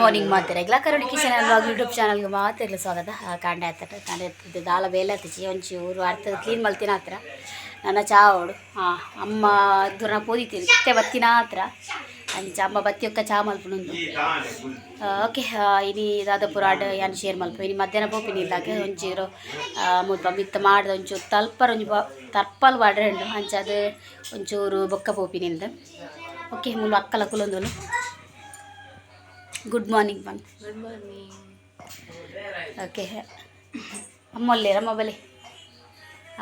Morning ಮಾತಾಡ ಇಲ್ಲ ಕರುಣಿ ಕಿಚನ್ ಅನ್ನುವಾಗ ಯೂಟ್ಯೂಬ್ ಚಾನಲ್ಗೆ ಮಾತಾಡಲು ಸ್ವಾಗತ. ಕಾಂಡ ಆಯ್ತಟ ಕಾಂಡ ಎತ್ತಿದ್ದು ದಾಲ ಬೇಲೆ ಹತ್ತಿಸಿ ಒಂಚೂರು ಅರ್ಥ ಕ್ಲೀನ್ ಮಲ್ತಿನ ಹತ್ರ. ನನ್ನ ಚಾವಡು ಹಾಂ ಅಮ್ಮ ದೂರ ಪೋದಿತೀನಿ ಇತ್ತೆ ಬತ್ತಿನ ಹತ್ರ. ಅಂಚ ಅಮ್ಮ ಬತ್ತಿ ಒಕ್ಕ ಚಾ ಮಲ್ಪುನುಂದು ಓಕೆ ಇನಿ ದಾದಾಪುರ ಆಡ ಯಾನ್ ಶೇರ್ ಮಲ್ಪ. ಇನಿ ಮಧ್ಯಾಹ್ನ ಪೋಪಿನಿ ಇಲ್ಲಾಗೆ ಒಂಚೂರು ಮುಲ್ಪ ಮಿತ್ತ ಮಾಡ್ದ, ಒಂಚೂರು ತಲ್ಪರ್, ಒಂಜು ತರ್ಪಲ್ ಅಂಚ ಅದು ಒಂಚೂರು ಬೊಕ್ಕ ಪೋಪಿನಿಂದ ಓಕೆ ಮುಲ್ಪ ಅಕ್ಕಲ ಕುಲೊಂದುಲು ಗುಡ್ ಮಾರ್ನಿಂಗ್ ಬನ್ ಗುಡ್ ಮಾರ್ನಿಂಗ್ ಓಕೆ ಅಮ್ಮ ಬಲಿ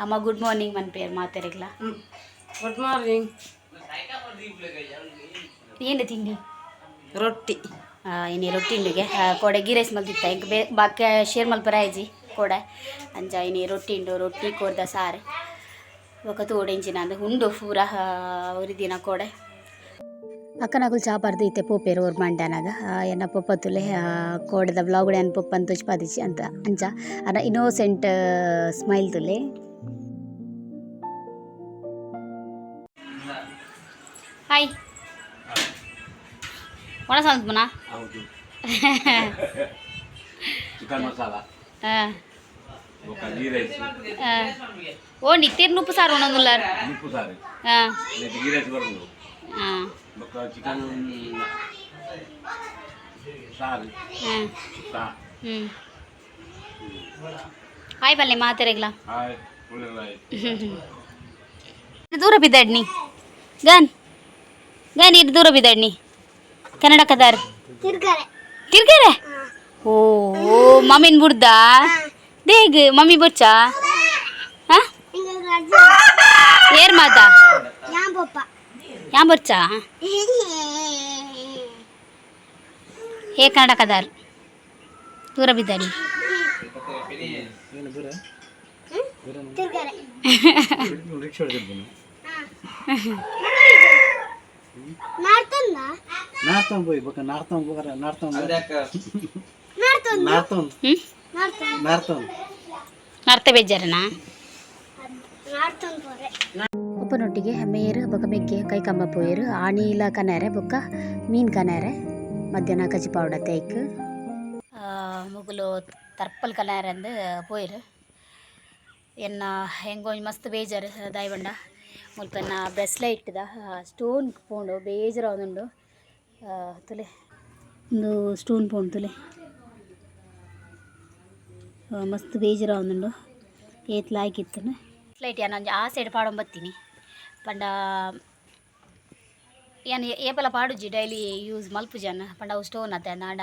ಅಮ್ಮ ಗುಡ್ ಮಾರ್ನಿಂಗ್ ಮನ್ ಪೇರ್ ಮಾತಾಡಿಲ್ಲ ಗುಡ್ ಮಾರ್ನಿಂಗ್ ಏನು ತಿಂಡಿ? ರೊಟ್ಟಿ. ಇನ್ನೇ ರೊಟ್ಟಿ ಹಿಂಡಿಗೆ ಕೊಡೆ ಗೀ ರೈಸ್ ಮಲ್ತಿತ್ತ ಈಗ ಬೇ ಬಾಕಿ ಶೇರ್ ಮಲ್ಪರ ಐಜಿ ಕೊಡೆ. ಅಂಜ ರೊಟ್ಟಿ ಹಿಂಡು ರೊಟ್ಟಿ ಕೊಡ್ದ ಸಾರು. ಒಕ್ಕ ತೋಡೆಂಜಿ ಅಂದ್ರೆ ಉಂಡು ಪೂರ ಅವ್ರ ದಿನ ಅಕ್ಕ ನಗುಲ್ ಚಾ ಬರ್ದೈತೆ ಪೋಪೇರು ಅವ್ರು ಮಂಡ್ಯನಾಗ ಏನ ಪಪ್ಪ ತುಲೆ ಕೋಡದ ಬ್ಲಾಗುಡೆ ಅನ್ ಪಪ್ಪ ಅಂತ ತುಚ್ಪಾದಿಚಿ ಅಂತ ಅಂಚ ಅನ್ನ ಇನ್ನೋಸೆಂಟ್ ಸ್ಮೈಲ್ ತುಲೆ ಹಾಯ್ ಒಣ ಸಾಂತ್ ಮನ ಓ ನಿತ್ಯರ್ ನುಪ್ಪು ಸಾರು ಒಣೊಂದುಲ್ಲಾರ್ ಹಾಂ சிக்கன் சாறு ಹಾಯ್ ಬಲ್ಲಿ ಮಾತಾರಿಗ್ಲ ದೂರ ಬಿದ್ದಾಡ್ನಿ ಗನ್ ಗನ್ ಇಟ್ಟು ದೂರ ಬಿದ್ದಾಡ್ನಿ ಕನ್ನಡ ಕದಾರ್ ತಿರ್ಗಾರೆ ಓ ಮಮ್ಮಿನ ಬುಡ್ದ ದೇಗ್ ಮಮ್ಮಿ ಬೊಚ್ಚ ಏರ್ ಮಾತಾ ஞாபகம் வச்சா ஏ கனடக்கதார் தூரபிதாடி ನಾರ್ತಂ ಹೋಗಿ ಬಕ ನಾರ್ತಂ ಹೋಗರ ನಾರ್ತಂ ನಾರ್ತಂ ನಾರ್ತಂ ನಾರ್ತ ಬೇಜಾರನಾ ನಾರ್ತಂ ಮೇರು ಬೊಕ ಮೆಗ್ಗೆ ಕೈ ಕಂಬ ಪೋಯರು ಆಣೀಲ ಕನಾರೆ, ಬೊಕ್ಕ ಮೀನ್ ಕನಾರೆ, ಮಧ್ಯಾಹ್ನ ಕಜಿ ಪೌಡ ತೇಕ್. ಮುಗಲು ತರ್ಪಲ್ ಕನಾರೆ ಅಂದು ಪೋಯರು. ಎನ್ನ ಹೆಂಗೋ ಮಸ್ತ್ ಬೇಜಾರು ದಾಯಬಂಡ. ಮುಲ್ಪ ಎನ್ನ ಬ್ರೆಸ್ಲೈಟ್ ದ ಸ್ಟೋನ್ ಪೋಂಡು, ಬೇಜಾರು ಅವನುಂಡು ತುಲೆ, ಒಂದು ಸ್ಟೋನ್ ಪೋಂಡು ತುಲೆ. ಮಸ್ತ್ ಬೇಜಾರು ಅವನುಂಡು ಏತ್ ಲಾಯ್ಕಿತ್ತು ಫ್ಲೈಟ್ ನಾನು ಆ ಸೈಡ್ ಪಾಡೊಂದು ಪಂಡ, ಏನು ಏಪಲ ಪಾಡುಜಿ ಡೈಲಿ ಯೂಸ್ ಮಲ್ಪುಜನ್? ಪಂಡ ಅವು ಸ್ಟೋನ್ ಅತ್ತೆ ನಾಡ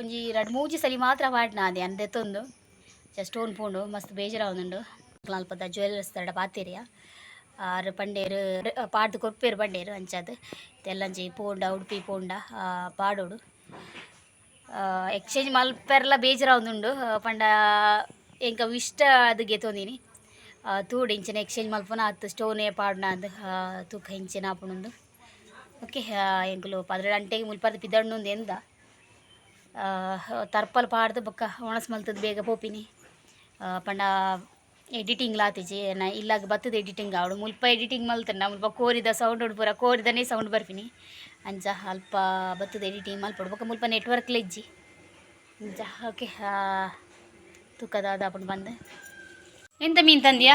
ಒಂಜಿ ಎರಡು ಮೂಜಿ ಸಲಿ ಮಾತ್ರ ಪಾಡ್ನ ಅದೇ, ಅಂದೆ ತೊಂದು. ಸ್ಟೋನ್ ಪೂಂಡು, ಮಸ್ತ್ ಬೇಜಾರಾವುದುಂಡು ಅಲ್ಪದ ಜ್ಯುವೆಲ್ಲರ್ಸ್ ತಡ ಪಾತೀರಿಯ. ಆರು ಪಂಡೇರು ಪಾಡ್ದು ಕೊರ್ಪೇರು ಪಂಡೇರು ಅಂಚದು. ತೆಲ್ಲಂಜಿ ಪೋಂಡ, ಉಡುಪಿ ಪೋಂಡ ಪಾಡೋಡು. ಎಕ್ಸ್ಚೇಂಜ್ ಮಲ್ಪೆರ್ಲ ಬೇಜಾರ ಒಂದುಂಡು ಪಂಡ ಎಂಕ ಇಷ್ಟ ಅದಕ್ಕೆ ತೊಂದಿನಿ. ತೂಡು ಇಂಚಿನ ಎಕ್ಸ್ಚೇಂಜ್ ಮಲ್ಪನ ಹತ್ತು ಸ್ಟೋನ್ ಪಾಡ್ನ ಅದು ತೂಕ ಇಂಚಿನ ಆಪುಣುಂದು ಓಕೆ ಎಂಕುಲು ಪದ್ರ ಗಂಟೆಗೆ ಮುಲ್ಪದ ಪಿದಣ್ಣೊಂದು ಎಂದ. ತರ್ಪಲ್ ಪಾಡ್ದು ಬೊಕ್ಕ ಒಣಸ್ ಮಲ್ತದ ಬೇಗ ಪೋಪಿನಿ. ಪಂಡ ಎಡಿಟಿಂಗ್ ಲಾತಿಜಿ ನಾ ಇಲ್ಲಾಗ ಬತ್ತದ ಎಡಿಟಿಂಗ್ ಆವಡು. ಮುಲ್ಪ ಎಡಿಟಿಂಗ್ ಮಲ್ತನ ಮುಲ್ಪ ಕೋರಿದ ಸೌಂಡ್ ಪೂರ, ಕೋರಿದನೇ ಸೌಂಡ್ ಬರ್ಪಿನಿ. ಅಂಚ ಅಲ್ಪ ಬತ್ತದ ಎಡಿಟಿಂಗ್ ಮಲ್ಪಡ್ಬೇಕು ಮುಲ್ಪ ನೆಟ್ವರ್ಕ್ ಲೆಜ್ಜಿ. ಅಂಚ ಓಕೆ ತೂಕದಾದ ಅಪ್ಪ ಬಂದೆ. ಎಂತ ಮೀನು ತಂದಿಯಾ?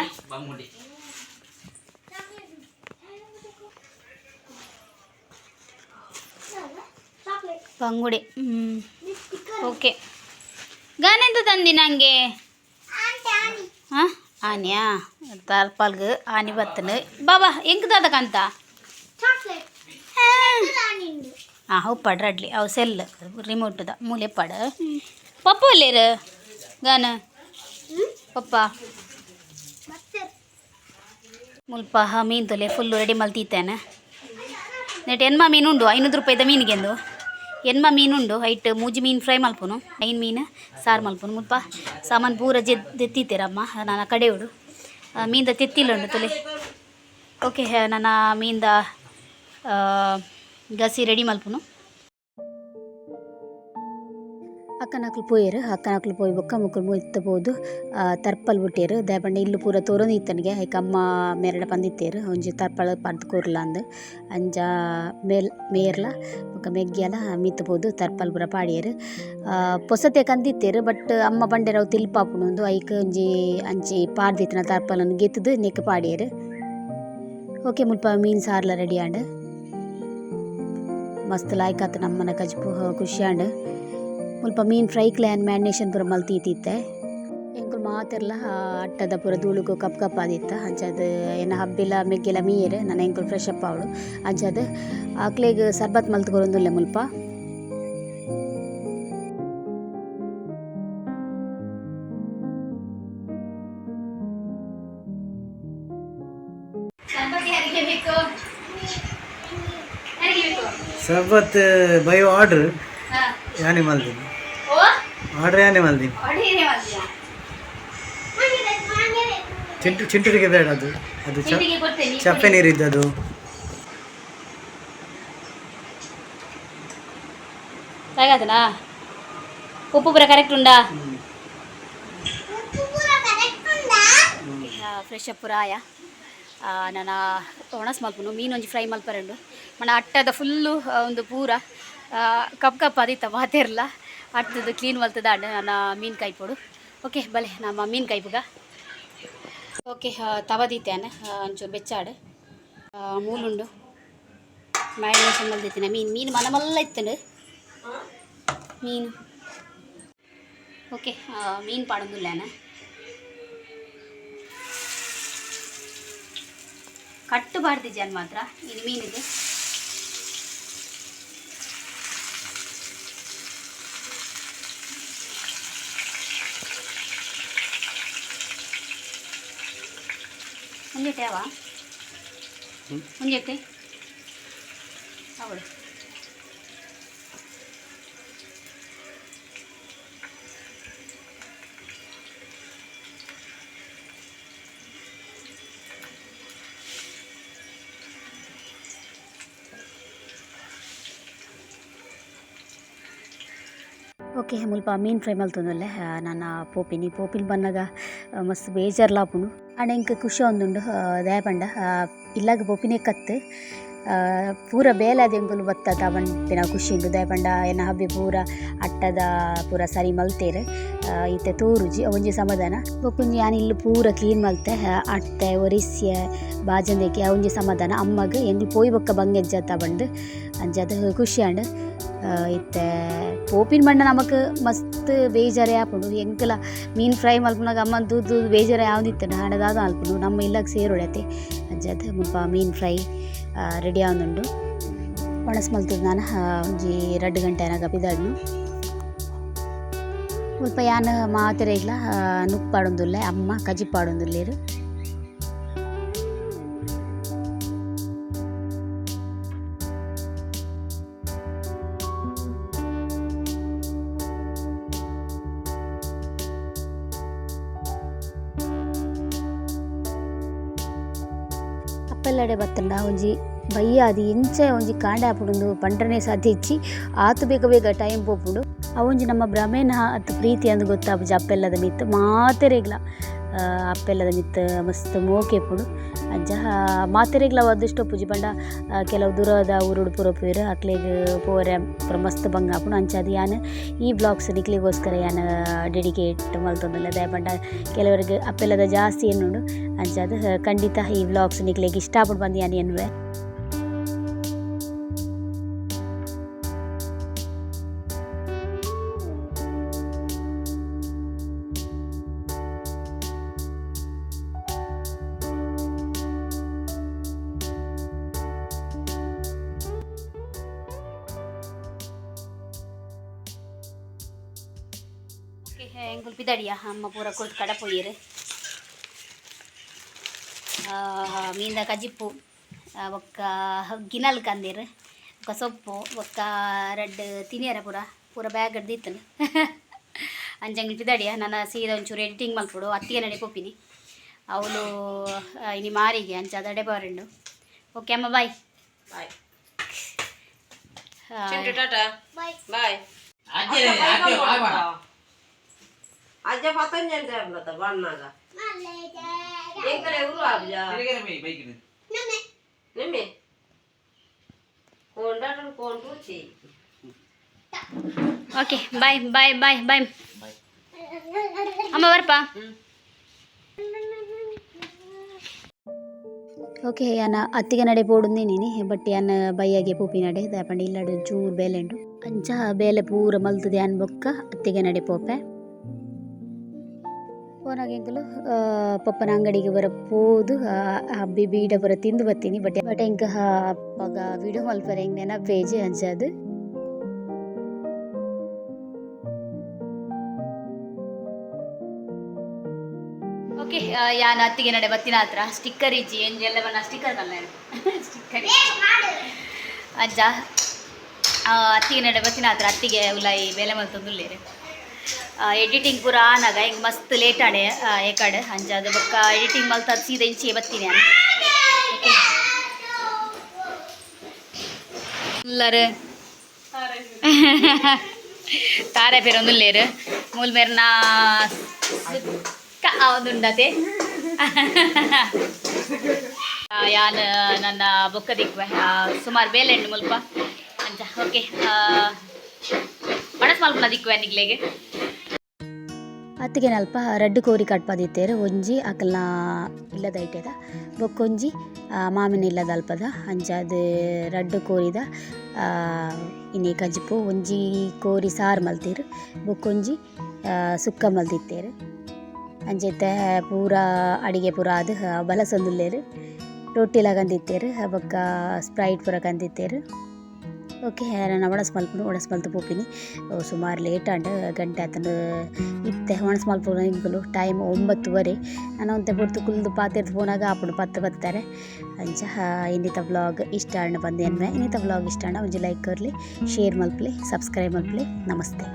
ಬಂಗುಡೆ. ಹ್ಞೂ ಓಕೆ. ಗಾನೆಂತ ತಂದಿ ನನಗೆ ಹಾಂ ಆನೆಯಾ? ತರ್ಪಲ್ಗೆ ಆನೆ ಬತ್ತನು ಬಾಬಾ ಎಂಕ್ ದಾದಕಂತ ಹಾಂ ಅವು ಪಡ್ ರಡ್ಲಿ. ಅವು ಸೆಲ್ ರಿಮೋಟ್ದ ಮೂಲೆ ಪಡ ಪಪ್ಪ ಅಲ್ಲೇರು ಗಾನ? ಪಪ್ಪ? ಮುಲ್ಪ ಮೀನು ತೊಲೆ ಫುಲ್ಲು ರೆಡಿ ಮಲ್ತಿತ್ತೇನೆ. ನೆಟ್ ಎನ್ಮ ಮೀನುಂಡು, ಐನೂರು ರೂಪಾಯಿದ ಮೀನಿಗೆಂದು. ಎನ್ಮ ಮೀನುಂಡು ಹೈಟ್ ಮೂಜಿ ಮೀನು ಫ್ರೈ ಮಲ್ಪುನು ಐನ್ ಮೀನು, ಸಾರು ಮಲ್ಪುನು. ಮುಲ್ಪ ಸಾಮಾನು ಪೂರ ಜೆತ್ತಿತ್ತೀರಮ್ಮ ನನ್ನ ಉಡು. ಮೀನ್ದ ತೆತ್ತಿಲ್ಲ ಉಂಡು ತೊಲೆ. ಓಕೆ ನನ್ನ ಮೀನ್ದ ಗಸಿ ರೆಡಿ ಮಲ್ಪುನು. ಅಕ್ಕನಕ್ಲು ಪೋಯರು ಅಕ್ಕನಕ್ಲು ಪೋಯ್ ಬೊಕ್ಕ ಮುಕ್ಕಲು ಮುಯ್ತ ಪೋದು ತರ್ಪಲ್ ಬಿಟ್ಟೇರು ದಾಯಪಂಡ ಇಲ್ಲು ಪೂರ ತೋರೊಂದು ಇತ್ತನಿಗೆ ಐಕ ಅಮ್ಮ ಮೇರಡ ಪಂದಿತ್ತೇರು, ಒಂಜಿ ತರ್ಪಲ್ ಪರ್ದು ಕೂರ್ಲ ಅಂದು ಅಂಜ ಮೇಲ್, ಮೇರ್ಲ ಬೊಕ ಮೆಗ್ಗಿಯಲ ಮಿತ್ತ ಪೋದು ತರ್ಪಲ್ ಪೂರ ಪಾಡಿಯರು ಪೊಸತೆ ಕಂದಿತ್ತೇರು, ಬಟ್ ಅಮ್ಮ ಬಂಡೆರ ಅವು ತಿಲ್ಪಾಪುನೊಂದು ಐಕ್ ಒಂಜಿ ಅಂಚಿ ಪಾಡ್ದಿತ್ತಿನ ತರ್ಪಲನ್ನು ಗೆತ್ತದು ನೆಕ್ ಪಾಡಿಯರು. ಓಕೆ ಮುಲ್ಪ ಮೀನು ಸಾರ್ಲ ರೆಡಿ ಆಂಡ್ ಮಸ್ತ್ ಲಾಯ್ಕ್ ಆತು ನಮ್ಮನ ಕಜ್ಪು ಖುಷಿ ಆಂಡ್ ಮುಲ್ಪ ಮೀನ್ ಫ್ರೈ ಕ್ಲ್ಯಾನ್ ಮ್ಯಾರಿನೇಷನ್ ಪೂರ ಮಲ್ತೀತಿತ್ತೆ ಎಂಕುಲು ಮಾತಿರ್ಲ ಅಟ್ಟದ ಪೂರ ಧೂಳುಗು ಕಪ್ ಕಪ್ ಆದಿತ್ತ. ಅಂಚದ ಏನ ಹಬ್ಬಿಲ ಮೆಗ್ಗಿಲ್ಲ ಮೀಯರ್. ನನ್ನ ಎಂಕುಲು ಫ್ರೆಶ್ ಅಪ್ ಅವಳು. ಅಂಚದ ಆಕ್ಲೇಗ ಸರ್ಬತ್ ಮಲ್ತ್ ಕೊರೊಂದುಲ್ಲೆ ಮುಲ್ಪ. ಸರ್ಬತ್ ಬೈ ಆರ್ಡ್ರ್ ಆನಿಮಲ್ ದಿನ ಆರ್ಡ್ರ್ ಆನಿಮಲ್ ದಿನ ಚಿಂಟು ಚಿಂಟುರಿಗೆ ಬೇಡ ಅದು. ಅದು ಚಪ್ಪೆ ನೀರಿದ್ದದು ಸಾಕಾದನಾ ಉಪ್ಪು ಪೂರ ಕರೆಕ್ಟ್ ಉಂಡಾ ಫ್ರೆಶ್ ಅಪ್ಪು ರಾಯ. ನಾನು ಒಣಸ್ ಮಲ್ಪನು ಮೀನು ಒಂಜಿ ಫ್ರೈ ಮಲ್ಪರೆಂಡು ಮನ ಅಟ್ಟದ ಫುಲ್ಲು ಒಂದು ಪೂರ. ಕಪ್ ಕಪ್ ಆದಿತ್ತ ಇರಲ್ಲ ಅಟ್ಟದು ಕ್ಲೀನ್ ಬಲ್ತದ ಅಡ್ಡ ಮೀನ್ ಮೀನು ಕೈಪೊಡು ಓಕೆ ಬಲೆ, ನಮ್ಮ ಮೀನು ಕೈಪುಗ ಓಕೆ ತವದಿತ್ತೇನೆ ಒಂಚೂರು ಬೆಚ್ಚಾಡು. ಮೂಲುಂಡು. ಮ್ಯಾರಿನೇಷನ್ ಮಲ್ದಿತ್ತಿನ ಮೀನು. ಮೀನು ಮನಮಲ್ಲ ಇತ್ತಂಡು. ಮೀನು. ಓಕೆ ಮೀನು ಪಾಡೊಂದುಲ್ಲೇನ ಕಟ್ಟು ಜನ್ ಮಾತ್ರ? ಇದು ಮೀನಿಗೆ ಮುಂಜೆಟ್ಟೆ ಅವ ಮುಂಜೆಟ್ಟೆ ಅವಳು ಓಕೆ ಮುಲ್ಪ ಮೀನು ಫ್ರೈ ಮಲ್ತೊಂದುಲ್ಲೆ ನನ್ನ ಪೋಪಿನಿ ಪೋಪಿನ ಬನ್ನಗ ಆ, ಮಸ್ತ್ ಬೇಜಾರ್ಲಾಪುನು ಆಂಡ ಇಂಕ ಖುಷಿ ಒಂದುಂಡು ದಯಪಂಡ ಇಲ್ಲಾಗ ಪೋಪಿನೇ ಕತ್ತು. ಪೂರ ಬೇಲಾದ ಎಂಕುಲು ಬತ್ತದ ಪಿನ ಖುಷಿ ಉಂಡು ದಯಪಂಡ ಎನ್ನ ಹಬ್ಬಿ ಪೂರ ಅಟ್ಟದ, ಪೂರ ಸರಿ ಮಲ್ತೇರು. ಇತ್ತೆ ತೋರುಜಿ ಒಂಜಿ ಸಮಾಧಾನ. ಬೊಕ್ಕುಂಜಿ ಯಾನ್ ಇಲ್ಲು ಪೂರ ಕ್ಲೀನ್ ಮಲ್ತೆ ಆ, ಅಟ್ಟೆ ಒರಿಸ್ಯೆ ಬಾಜಂದಕ್ಕೆ ಅವಂಜಿ ಸಮಾಧಾನ. ಅಮ್ಮಗ ಎಂದಿ ಪೋಯ್ ಬೊಕ್ಕ ಬಂಗೆಜ್ಜತ್ತ ಬಂಡು ಅಂಜದ ಖುಷಿ ಆಂಡ್ ಇತ್ತೆ ಪೋಪಿನ ಮಣ್ಣ ನಮಕ್ ಮಸ್ತ್ ಬೇಜಾರೆ ಆಪುಂಡು. ಎಂಕಲ ಮೀನ್ ಫ್ರೈ ಮಲ್ಪುನಾಗ ಅಮ್ಮ ದೂದು ಬೇಜಾರೆ ಯಾವ್ದಿತ್ತು ಹಾಡದಾದ ಅಲ್ಪುಂಡು ನಮ್ಮ ಇಲ್ಲಗ್ ಸೇರೊಡತೆ ಅಂಜದ ಮುಲ್ಪ ಮೀನ್ ಫ್ರೈ ರೆಡಿ ಆವೊಂದುಂಡು ಒಣಸ್ ಮಲ್ತಿದ್ದು ನಾನು ಒಂಜಿ ರಡ್ಡು ಗಂಟೆ ಏನಾಗ ಮುಲ್ಪ ಯಾನ್ ಮಾತೆರೆಗ್ಲ ನುಪ್ಪಾಡೊಂದುಲ್ಲೆ ಅಮ್ಮ ಕಜಿಪಾಡೊಂದುಲ್ಲೇರು ಅಪ್ಪೆಲ್ಲಡೆ ಬತ್ತಂಡ ಒಂಜಿ ಬಯ್ಯ ಅದು ಇಂಚೆ ಒಂಜಿ ಕಾಂಡೆ ಆಪುಂಡು ಪಂಡ್ರನೆ ಸಾಧ್ಯ ಇಚ್ಚಿ ಆತು ಬೇಗ ಬೇಗ ಟೈಮ್ ಪೋಪುಂಡು ಅವೊಂಜಿ ನಮ್ಮ ಭ್ರಮೆನ ಅತ್ ಪ್ರೀತಿ ಅಂದ್ ಗೊತ್ತಾಪುಜಿ ಅಪ್ಪೆಲ್ಲದ ಮಿತ್, ಮಾತೆರೆಗ್ಲ. ಅಪ್ಪೆಲ್ಲದ ಮಿತ್ ಮಸ್ತ್ ಮೋಕೆಪುಡು ಅಜ್ಜ ಮಾತೆರೆಗ್ಲ ಒದ್ದಷ್ಟೊಪ್ಪುಜಿ ಪಂಡ ಕೆಲವು ದೂರದ ಊರುಡು ಪೂರ ಪೂರ ಅಕ್ಲೆಗ್ ಪೋರೆ ಪೂರ ಮಸ್ತ್ ಬಂಗ ಆಪುಂಡು ಅಂಚಾದ ಯಾನ್ ಈ ಬ್ಲಾಗ್ಸ್ ನಿಕ್ಲಿಗೋಸ್ಕರ ಯಾನ್ ಡೆಡಿಕೇಟ್ ಮಲ್ತೊಂದುಲ್ಲ ದಯಪಂಡ ಕೆಲವರಿಗೆ ಅಪ್ಪೆಲ್ಲದ ಜಾಸ್ತಿ ಎನ್ನುಂಡು. ಅಂಚಾದ ಖಂಡಿತ ಈ ಬ್ಲಾಗ್ಸ್ ನಿಕ್ಲೆಗ್ ಇಷ್ಟ ಆಪುಂಡು ಎನ್ನುವೆ. ಪಿದಡಿಯ ಅಮ್ಮ ಪೂರ ಕೊರ್ದು ಕಡ ಪೊಯ್ಯರು. ಮೀನ್ದ ಕಜಿಪ್ಪು ಒಕ್ಕ ಗಿನಲ್ ಕಂದಿರು ಒಕ್ಕ ಸೊಪ್ಪು ಒಕ್ಕ ರಡ್ಡ್ ತಿನಿಯರ ಪೂರ ಪೂರ ಬ್ಯಾಗ್ ಹಿಡ್ದಿತ್ತನು ಅಂಜಂಗಿ ಪಿದಡಿಯ ನನ್ನ ಸೀದಾ ಒಂಚೂರು ಎಡಿಟಿಂಗ್ ಮಲ್ಪೊಡು ಅತ್ತಿಗೆ ನಡೆ ಕೊಪ್ಪಿನಿ ಅವಳು ಇನಿ ಮಾರಿಗೆ ಅಂಚಾದ ಡೆಬಾರೆಂಡು ಓಕೆ ಅಮ್ಮ ಬಾಯ್. ಬಾಯ್. ಬಾಯ್. ಅಜ್ಜ ಪತಂಜಂಟ ಇರ್ಲತ್ತ ಬಣ್ಣಾಗ ಎಂಕಡೆ ಊರು ಅಬ್ಜ ನಿಮ್ಮೆ ಕೊಂಡಾಟನ್ ಕೊಂಡು ಚಿ ಓಕೆ ಬಾಯ್ ಬಾಯ್ ಬಾಯ್ ಬಾಯ್ ಅಮ್ಮ ಬರ್ಪಾ ಓಕೆ ಯಾನ ಅತ್ತಿಗೆ ನಡೆ ಪೋಡುಂದಿ ನೀನಿ ಬಟ್ ಯಾನ ಬೈಯಾಗೆ ಪೂಪಿ ನಡೆ ದಾಪಂಡ ಇಲ್ಲಡು ಚೂರು ಬೇಲೆ ಉಂಡು ಅಂಚ ಬೇಲೆ ಪೂರ ಮಲ್ತದೆ ಅನ್ ಬೊಕ್ಕ ಅತ್ತಿಗೆ ನಡೆ ಪೋಪೆ ಫೋನಾಗೆಂಕಲು ಪಪ್ಪನ ಅಂಗಡಿಗೆ ಬರ ಪೋದು ಹಬ್ಬಿ ಬೀಡ ಬರ ತಿಂದು ಬರ್ತೀನಿ. ಬಟ್ ಬಟ್ ಎಂಕ ಅಪ್ಪಗ ವಿಡಿಯೋ ಮಲ್ಪರ ಹೆಂಗ್ ನೆನಪೇಜಿ ಅಂಚದು ಓಕೆ ಯಾನ ಅತ್ತಿಗೆ ನಡೆ ಬತ್ತಿನ ಹತ್ರ. ಸ್ಟಿಕ್ಕರ್ ಇಜ್ಜಿ ಎಂಜೆಲ್ಲ ಬನ್ನ ಸ್ಟಿಕ್ಕರ್ ಬಲ್ಲ ಸ್ಟಿಕ್ಕರ್ ಅಜ್ಜ ಅತ್ತಿಗೆ ನಡೆ ಬತ್ತಿನ ಹತ್ರ. ಅತ್ತಿಗೆ ಉಲಾಯಿ, ಬೆಲೆ ಮಲ್ತೊಂದುಲ್ಲೇರೆ. ಎಡಿಟಿಂಗ್ ಪೂರ ಆನಾಗ ಹಿಂಗೆ ಮಸ್ತ್ ಲೇಟ್ ಆಡೆ ಏಕಾಡೆ ಕಡೆ. ಬಕ್ಕ ಎಡಿಟಿಂಗ್ ಮಲ್ತ ಸೀದಾ ಇಂಚೆ ಬತ್ತೀನಿ ನಾನು ಬೇರೆ ಒಂದು ತಾರೆ ಮೂಲ ಮೇರೆ ನಾ ಒಂದು ಉಂಡತೆ. ಯಾನ್, ನನ್ನ ಬೊಕ್ಕ ದಿಕ್ವೆ ಸುಮಾರು ಹಣ್ಣು ಮುಲ್ಪ. ಅಂಜ, ಓಕೆ ಅತ್ತಿಗೆ ಅಲ್ಪ ರಡ್ಡು ಕೋರಿ ಕಟ್ಪದಿತ್ತೇರು ಒಂಜಿ, ಅಕಲ್ನ ಇಲ್ಲದ ಐಟೆದ ಬೊಕ್ಕೊಂಜಿ ಮಾಮಿನ ಇಲ್ಲದ ಅಲ್ಪದ ಅಂಜಾದ ರಡ್ಡು ಕೋರಿದ ಇನ್ನೆ ಕಜಿಪು, ಒಂಜಿ ಕೋರಿ ಸಾರು ಮಲ್ತೀರು. ಬೊಕ್ಕೊಂಜಿ ಸುಕ್ಕ ಮಲ್ತಿತ್ತೇರು. ಅಂಚೆತ್ತ ಪೂರ ಅಡಿಗೆ ಪೂರ ಅದು ಬಲಸೊಂದುಲ್ಲೇರು. ರೊಟ್ಟಿಲ ಕಂದಿತ್ತೇರು ಬೊಕ್ಕ ಸ್ಪ್ರೈಟ್ ಪೂರ ಕಂದಿತ್ತೇರು. ಓಕೆ ನಾನು ಒಣಸ್ ಮಲ್ಪುನು ಒಣಸ್ ಮಲ್ತು ಪೋಪಿನಿ ಸುಮಾರು ಲೇಟ್ ಆಂಡ್ ಗಂಟೆ ಆತನ ಇತ್ತೆ ಒಣಸ್ ಮಲ್ಪುನ ಇಂಕಲು ಟೈಮ್ ಒಂಬತ್ತುವರೆ. ನಾನು ಅಂತ ಬಿಡ್ತು, ಕುಲ್ದು ಪಾತಿರ್ದು ಫೋನಾಗ ಆಪುಡು ಪತ್ತು ಬತ್ತಾರೆ. ಅಂಚ ಇನ್ನಿತ ವ್ಲಾಗ್ ಇಷ್ಟ ಅಣ್ಣ ಬಂದೆ ಅನ್ವೆ ಇನ್ನಿತ ವ್ಲಾಗ್ ಇಷ್ಟ ಅಣ್ಣ ಒಂಜಿ ಲೈಕ್ ಕೊರ್ಲಿ ಶೇರ್ ಮಲ್ಪಲಿ ಸಬ್ಸ್ಕ್ರೈಬ್ ಮಲ್ಪಲಿ. ನಮಸ್ತೆ.